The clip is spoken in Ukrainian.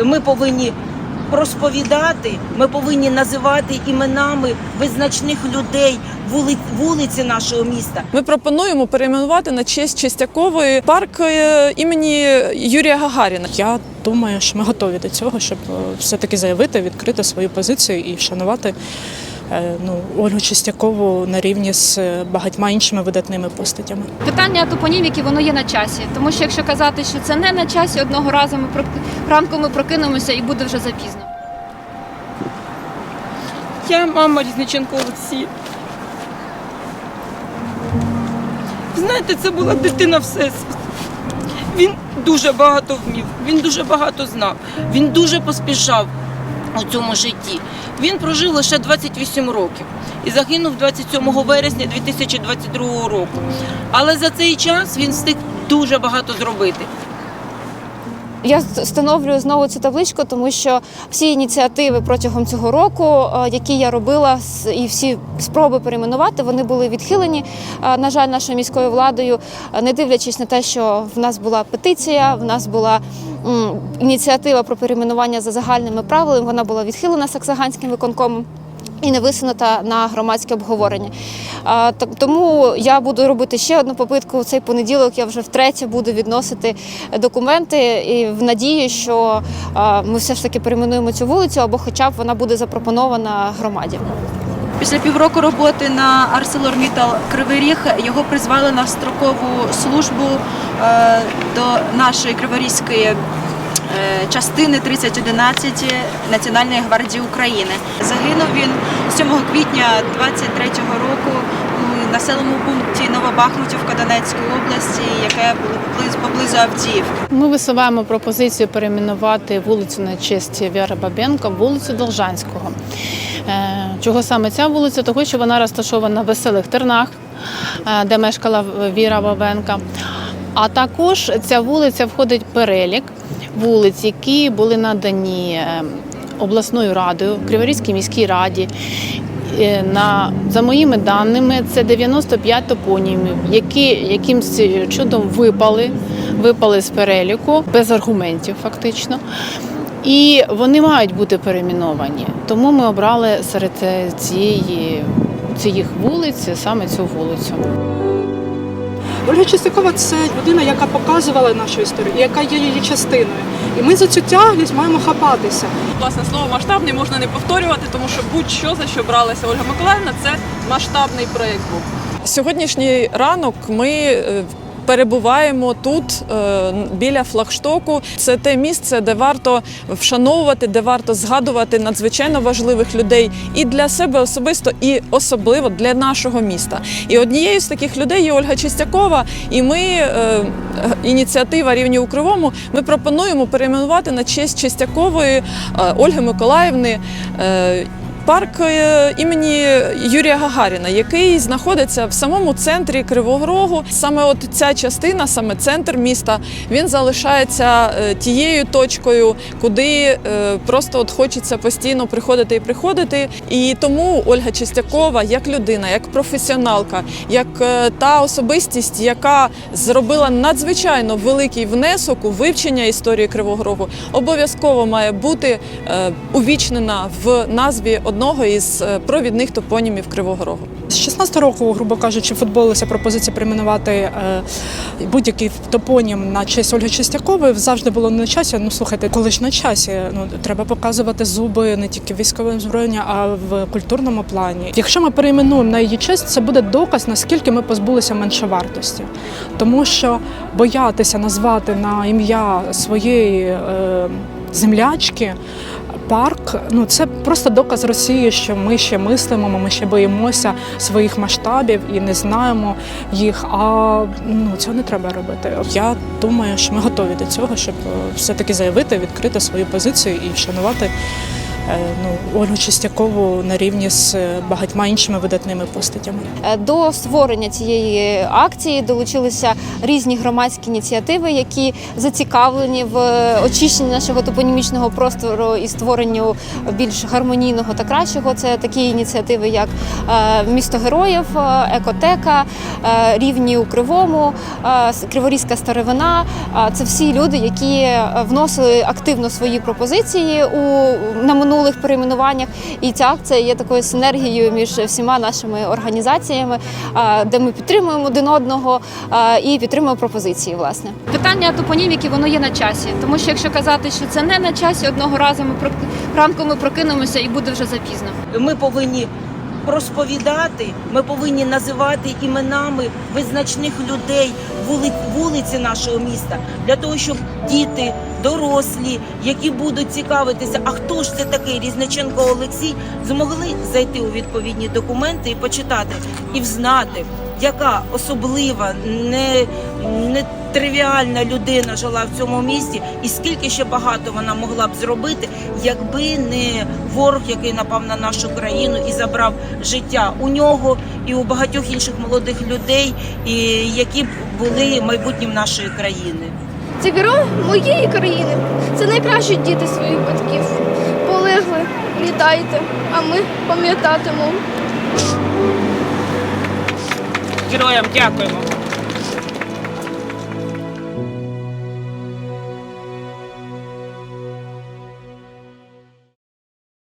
Ми повинні розповідати, ми повинні називати іменами визначних людей вули- вулиці нашого міста. Ми пропонуємо перейменувати на честь Чистякової парк е, імені Юрія Гагаріна. Я думаю, що ми готові до цього, щоб е, все-таки заявити, відкрити свою позицію і вшанувати ну, Ольгу Чистякову на рівні з е, багатьма іншими видатними постатями. Питання топоніміки воно є на часі, тому що якщо казати, що це не на часі, одного разу ми прок- ранку ми прокинемося і буде вже запізно. Я мама Різниченко Олексій. Знаєте, це була дитина всесвіт. Він дуже багато вмів, він дуже багато знав, він дуже поспішав у цьому житті. Він прожив лише 28 років і загинув 27 вересня 2022 року. Але за цей час він встиг дуже багато зробити. Я встановлюю знову цю табличку, тому що всі ініціативи протягом цього року, е, які я робила, і всі спроби перейменувати, вони були відхилені. е, На жаль, нашою міською владою, е, не дивлячись на те, що в нас була петиція, в нас була ініціатива про перейменування за загальними правилами. Вона була відхилена Саксаганським виконкомом. І не висунута на громадське обговорення. Тому я буду робити ще одну попитку в цей понеділок. Я вже втретє буду відносити документи і в надії, що ми все ж таки перейменуємо цю вулицю, або хоча б вона буде запропонована громаді. Після півроку роботи на ArcelorMittal Кривий Ріг його призвали на строкову службу е, до нашої Криворізької частини 3011 Національної гвардії України. Загинув він 7 квітня 23-го року у населеному пункті Новобахмутівка Донецької області, яке було поблизу, Авдіївки. Ми висуваємо пропозицію перейменувати вулицю на честь Віра Бабенка вулицю Должанського. Е, Чого саме ця вулиця? Того, що вона розташована в веселих тернах, е, де мешкала Віра Бабенка. А також ця вулиця входить в перелік вулиць, які були надані е, обласною радою, Криворізькій міській раді. Е, На, за моїми даними, це 95 топонімів, які якимсь чудом випали, випали з переліку, без аргументів, фактично. І вони мають бути перейменовані. Тому ми обрали серед цієї цих вулиць саме цю вулицю. Ольга Чистякова це людина, яка показувала нашу історію, яка є її частиною. І ми за цю тяглість маємо хапатися. Власне слово масштабний можна не повторювати, тому що будь-що за що бралася Ольга Миколаївна, це масштабний проєкт був. Сьогоднішній ранок ми е, перебуваємо тут е, біля флагштоку. Це те місце, де варто вшановувати, де варто згадувати надзвичайно важливих людей і для себе особисто, і особливо для нашого міста. І однією з таких людей є Ольга Чистякова. І ми е, ініціатива рівні у Кривому. Ми пропонуємо перейменувати на честь Чистякової е, Ольги Миколаївни. Парк е, імені Юрія Гагаріна, який знаходиться в самому центрі Кривого Рогу. Саме от ця частина, саме центр міста, він залишається е, тією точкою, куди е, просто от хочеться постійно приходити і приходити. І тому Ольга Чистякова, як людина, як професіоналка, як та особистість, яка зробила надзвичайно великий внесок у вивчення історії Кривого Рогу, обов'язково має бути увічнена в назві одного із е, провідних топонімів Кривого Рогу. З 16 року, грубо кажучи, футболилася пропозиція перейменувати е, будь-який топонім на честь Ольги Чистякової. Завжди було на часі. Ну слухайте, коли ж на часі, ну треба показувати зуби не тільки в військовому збройні, а в культурному плані. Якщо ми перейменуємо на її честь, це буде доказ, наскільки ми позбулися меншовартості. Тому що боятися назвати на ім'я своєї е, землячки. Парк, ну це просто доказ Росії, що ми ще мислимо, ми ще боїмося своїх масштабів і не знаємо їх. А ну цього не треба робити. Я думаю, що ми готові до цього, щоб е, все-таки заявити, відкрити свою позицію і вшанувати ну, Ольгу Чистякову на рівні з багатьма іншими видатними постатями. Е, До створення цієї акції долучилися різні громадські ініціативи, які зацікавлені в очищенні нашого топонімічного простору і створенню більш гармонійного та кращого. Це такі ініціативи, як е, місто героїв, е, екотека, е, рівні у Кривому, е, Криворізька старовина. Е, Це всі люди, які е, вносили активно свої пропозиції у на минулих перейменуваннях. І ця акція є такою синергією між всіма нашими організаціями, е, де ми підтримуємо один одного е, і підтримуємо пропозиції. Власне, питання топоніміки воно є на часі, тому що якщо казати, що це не на часі, одного разу ми ранку ми прокинемося і буде вже запізно. Ми повинні розповідати, ми повинні називати іменами визначних людей вули- вулиці нашого міста для того, щоб діти, дорослі, які будуть цікавитися, а хто ж це такий Різниченко Олексій, змогли зайти у відповідні документи і почитати і взнати, яка особлива, не, не тривіальна людина жила в цьому місті, і скільки ще багато вона могла б зробити, якби не ворог, який напав на нашу країну і забрав життя у нього і у багатьох інших молодих людей, і які б були майбутнім нашої країни. Це герой моєї країни. Це найкращі діти своїх батьків. Полегли, літайте, а ми пам'ятатимемо. Героям дякуємо.